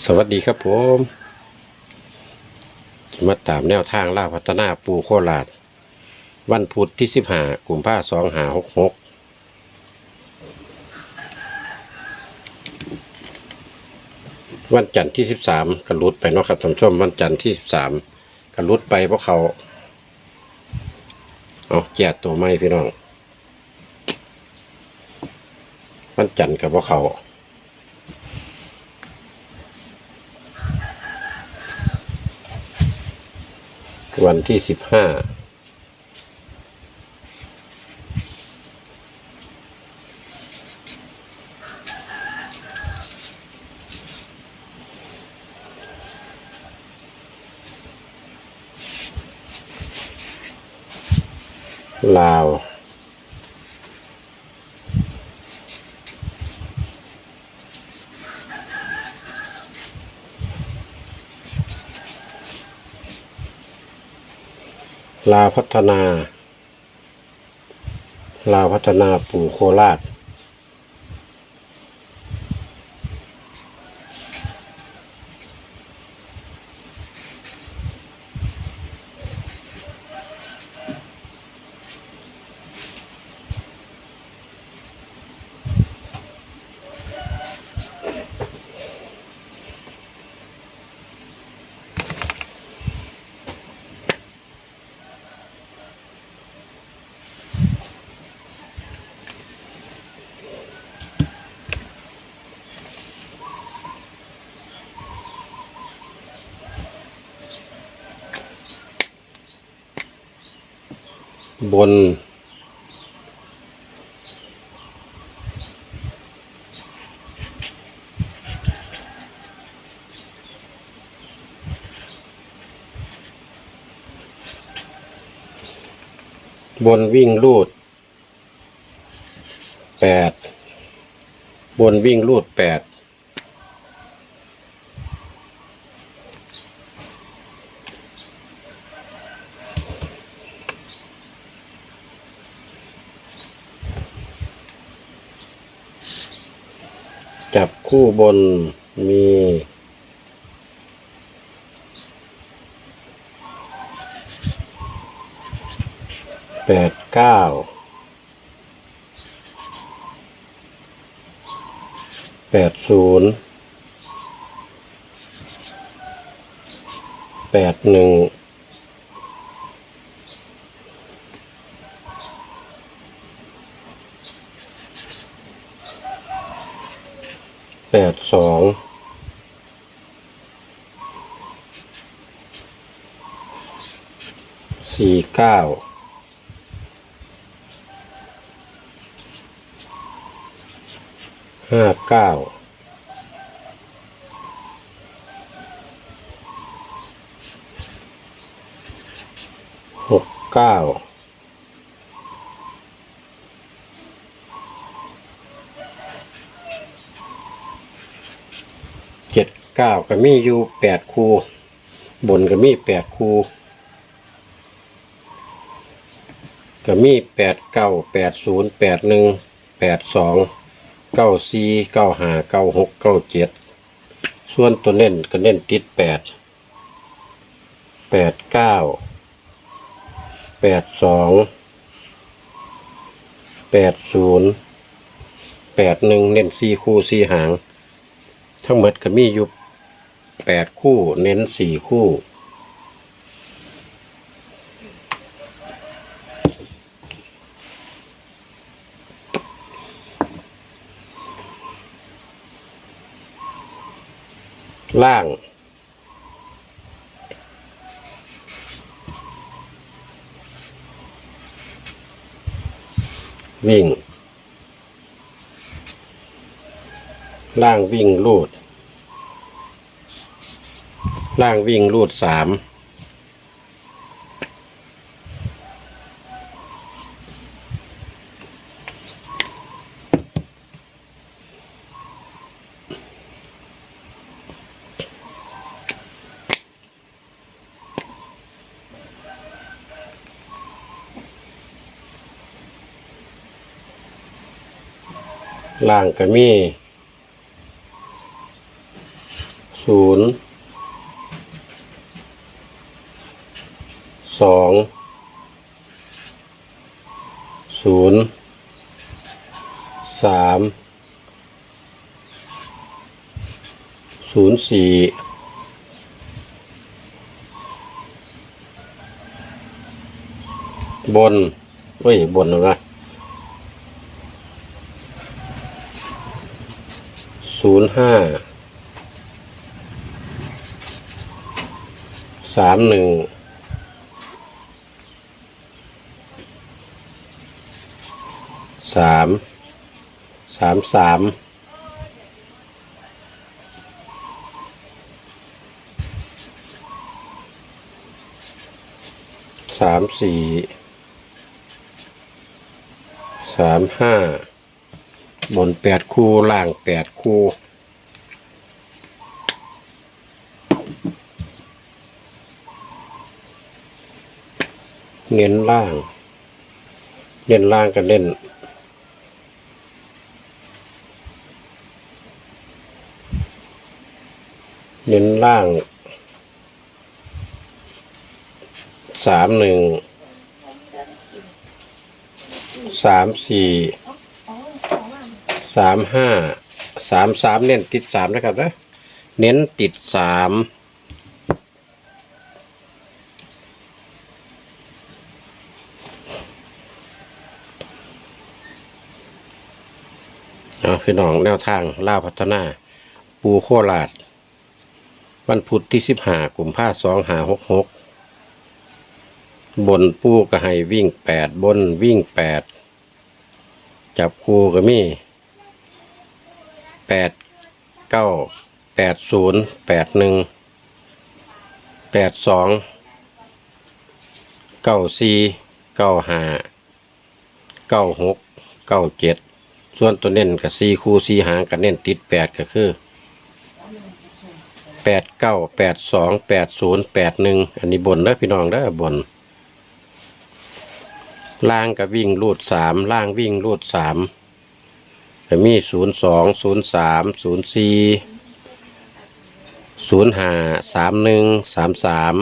สวัสดีครับผมมาตามแนวทางล่าพัฒนาปูโคราชวันพุธที่สิบห้ากุมภาสองหาหกหกวันจันทร์ที่สิบสามกระลุดไปเนาะครับท่านผู้ชมวันจันทร์ที่สิบสามกระลุดไปเพราะเขาเอาแจกตัวไม่พี่น้อง วันจันทร์กับพวกเขา วันที่สิบห้าลาว ลาพัฒนา ลาพัฒนาปู่โคราช บน บนวิ่งลูดแปดบนวิ่งลูดแปด จับคู่บนมีแปดเก้าแปดศูนย์แปดหนึ่ง แปดสองสี่เก้าห้าเก้าหกเก้า เก้าก็มีอยู่แปดคูบนก็มีแปดคูก็มีแปดเก้าแปดศูนย์แปดหนึ่งแปดสองเก้าสี่เก้าห้าเก้าหกเก้าเจ็ดส่วนตัวเน้นก็เน้นติดแปดแปดเก้าแปดสองแปดศูนย์แปดหนึ่งเน้นสี่คู่สี่หาง ทั้งหมดก็มีอยู่ แปดคู่ เน้นสี่คู่ ล่างวิ่ง ล่างวิ่งลูด ล่างวิ่งลูดสามล่างก็มีศูนย์ สองศูนย์สามศูนย์สี่บนเฮ้ย บนหรอนะศูนย์ห้าสามหนึ่ง สามสามสามสามสี่สามห้าบนแปดคู่ล่างแปดคู่เน้นล่าง เน้นล่างกันเล่น เน้นล่างสามหนึ่งสามสี่สามห้าสามสามเน้นติดสามนะครับนะเน้นติดสามเอาพี่น้องแนวทางล่าพัฒนา ปูโคราช วันพุธที่สิบห้ากลุ่มภาสองหาหกหกบนปูก็ให้วิ่งแปดบนวิ่งแปดจับคูก็มีแปดเก้าแปดศูนย์แปดหนึ่งแปดสองเก้าสี่เก้าห้าเก้าหกเก้าเจ็ดส่วนตัวเน้นกับสี่คู่สี่หางกับเน้นติดแปดก็คือ แปดเก้าแปดสองแปดศูนย์แปดหนึ่งอันนี้บนเด้อพี่น้องเด้อบน ล่างกับวิ่งรูดสามล่างวิ่งรูดสามมีศูนย์สองศูนย์สามศูนย์สี่ศูนย์ห้าสามหนึ่งสามสาม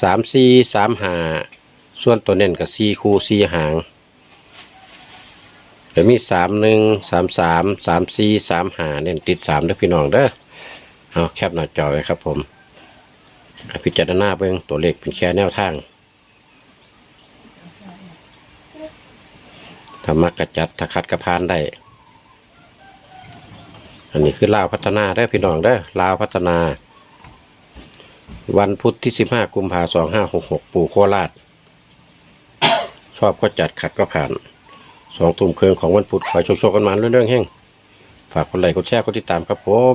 สามสี่สามห้าส่วนตัวเน้นกับสี่คู่สี่หางจะมีสามหนึ่งสามสามสามสี่สามหาเน้นติดสามเด้อพี่น้องเด้อ เอาแคปหน้าจอไว้ครับผมพิจารณาเบิ่งตัวเลขเป็นแค่แนวทางธรรมกระจัดถ้าคัดกระพานได้ อันนี้คือลาวพัฒนาเด้พี่น้องเด้ลาวพัฒนา วันพุธที่สิบห้ากุมภาสองห้าหกหกปู่โคราช ชอบก็จัดขัดก็ผ่าน สองทุ่มเครึ่งของวันพุธขอให้โชคๆกันมาเรื่องๆแห้งฝากกดไลค์กดแชร์กดติดตามครับผม